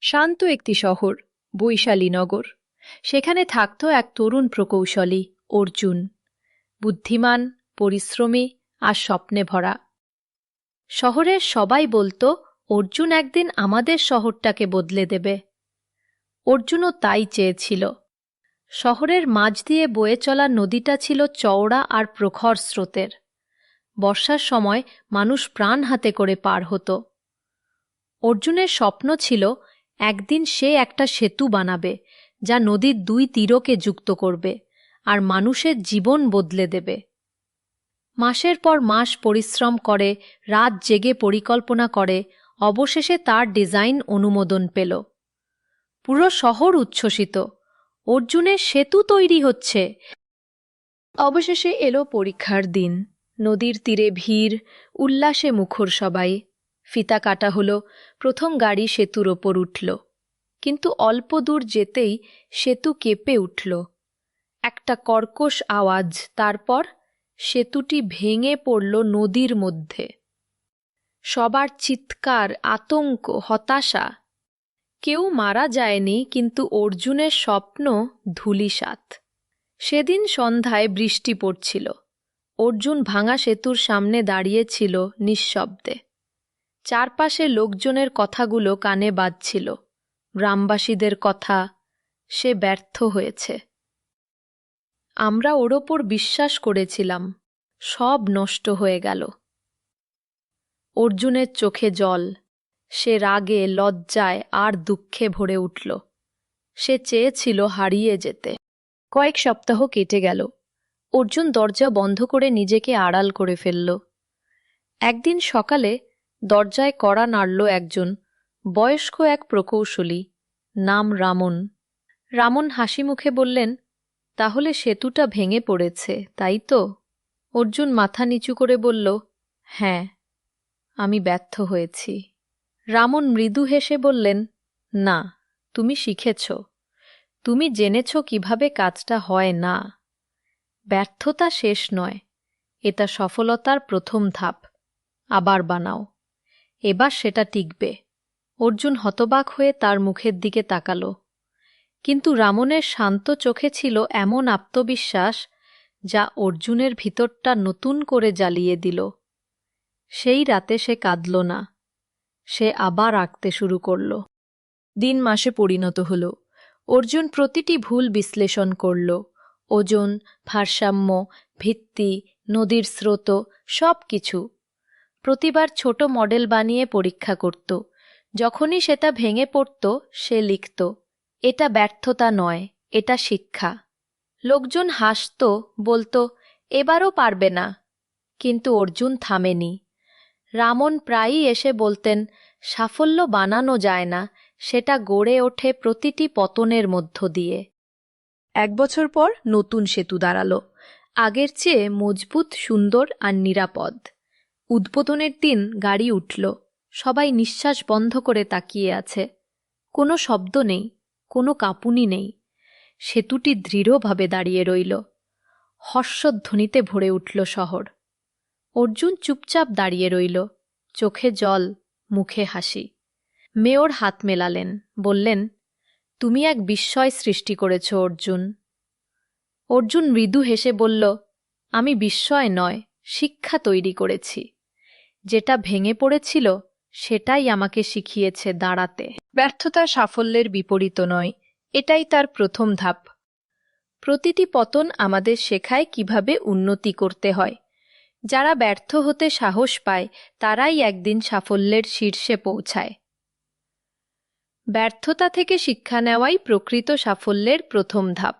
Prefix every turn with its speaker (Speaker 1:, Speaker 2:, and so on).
Speaker 1: শান্ত একটি শহর বৈশালীনগর সেখানে থাকত এক তরুণ প্রকৌশলী, অর্জুন। বুদ্ধিমান, পরিশ্রমী আর স্বপ্নে ভরা। শহরের সবাই বলতো, অর্জুন একদিন আমাদের শহরটাকে বদলে দেবে। অর্জুনও তাই চেয়েছিল। শহরের মাঝ দিয়ে বয়ে চলা নদীটা ছিল চওড়া আর প্রখর স্রোতের। বর্ষার সময় মানুষ প্রাণ হাতে করে পার হতো। অর্জুনের স্বপ্ন ছিল একদিন সে একটা সেতু বানাবে, যা নদীর দুই তীরকে যুক্ত করবে, আর মানুষের জীবন বদলে দেবে। মাসের পর মাস পরিশ্রম করে, রাত জেগে পরিকল্পনা করে, অবশেষে তার ডিজাইন অনুমোদন পেল। পুরো শহর উচ্ছ্বসিত। অর্জুনের সেতু তৈরি হচ্ছে। অবশেষে এলো পরীক্ষার দিন। নদীর তীরে ভিড়, উল্লাসে মুখর সবাই। ফিতা কাটা হলো, প্রথম গাড়ি সেতুর ওপর উঠল। কিন্তু অল্প দূর যেতেই সেতু কেঁপে উঠল। একটা কর্কশ আওয়াজ, তারপর সেতুটি ভেঙে পড়ল নদীর মধ্যে। সবার চিৎকার, আতঙ্ক, হতাশা। কেউ মারা যায়নি, কিন্তু অর্জুনের স্বপ্ন ধুলিসাৎ। সেদিন সন্ধ্যায় বৃষ্টি পড়ছিল। অর্জুন ভাঙা সেতুর সামনে দাঁড়িয়েছিল নিঃশব্দে। চারপাশে লোকজনের কথাগুলো কানে বাজছিল। গ্রামবাসীদের কথা, সে ব্যর্থ হয়েছে। আমরা ওর ওপর বিশ্বাস করেছিলাম। সব নষ্ট হয়ে গেল। অর্জুনের চোখে জল। সে রাগে, লজ্জায় আর দুঃখে ভরে উঠল। সে চেয়েছিল হারিয়ে যেতে। কয়েক সপ্তাহ কেটে গেল। অর্জুন দরজা বন্ধ করে নিজেকে আড়াল করে ফেলল। একদিন সকালে দরজায় কড়া নাড়ল একজন বয়স্ক এক প্রকৌশলী, নাম রামন। রামন হাসি মুখে বললেন, তাহলে সেতুটা ভেঙে পড়েছে, তাই তো? অর্জুন মাথা নিচু করে বলল হ্যাঁ আমি ব্যর্থ হয়েছি। রামন মৃদু হেসে বললেন, না, তুমি শিখেছ। তুমি জেনেছ কীভাবে কাজটা হয় না। ব্যর্থতা শেষ নয়, এটা সফলতার প্রথম ধাপ। আবার বানাও। এবার সেটা টিকবে। অর্জুন হতবাক হয়ে তার মুখের দিকে তাকালো। কিন্তু রামনের শান্ত চোখে ছিল এমন আত্মবিশ্বাস যা অর্জুনের ভিতরটা নতুন করে জ্বালিয়ে দিল। সেই রাতে সে কাঁদল না। সে আবার আঁকতে শুরু করল। দিন মাসে পরিণত হল। অর্জুন প্রতিটি ভুল বিশ্লেষণ করল। ওজন, ভারসাম্য, ভিত্তি, নদীর স্রোত সব কিছু প্রতিবার ছোট মডেল বানিয়ে পরীক্ষা করত। যখনই সেটা ভেঙে পড়ত, সে লিখত, এটা ব্যর্থতা নয়, এটা শিক্ষা। লোকজন হাসত, বলতো, এবারও পারবে না। কিন্তু অর্জুন থামেনি। রামন প্রায়ই এসে বলতেন, সাফল্য বানানো যায় না, সেটা গড়ে ওঠে প্রতিটি পতনের মধ্য দিয়ে। এক বছর পর নতুন সেতু দাঁড়াল। আগের চেয়ে মজবুত, সুন্দর আর নিরাপদ। উদ্বোধনের দিন গাড়ি উঠল। সবাই নিঃশ্বাস বন্ধ করে তাকিয়ে আছে। কোনো শব্দ নেই, কোনো কাঁপুনি নেই। সেতুটি দৃঢ়ভাবে দাঁড়িয়ে রইল। হর্ষধ্বনিতে ভরে উঠল শহর। অর্জুন চুপচাপ দাঁড়িয়ে রইল। চোখে জল, মুখে হাসি। মেয়র হাত মেলালেন, বললেন, তুমি এক বিস্ময় সৃষ্টি করেছ, অর্জুন। অর্জুন মৃদু হেসে বলল, আমি বিস্ময় নয়, শিক্ষা তৈরি করেছি। যেটা ভেঙে পড়েছিল, সেটাই আমাকে শিখিয়েছে দাঁড়াতে। ব্যর্থতা সাফল্যের বিপরীত নয়, এটাই তার প্রথম ধাপ। প্রতিটি পতন আমাদের শেখায় কীভাবে উন্নতি করতে হয়। যারা ব্যর্থ হতে সাহস পায়, তারাই একদিন সাফল্যের শীর্ষে পৌঁছায়। ব্যর্থতা থেকে শিক্ষা নেওয়াই প্রকৃত সাফল্যের প্রথম ধাপ।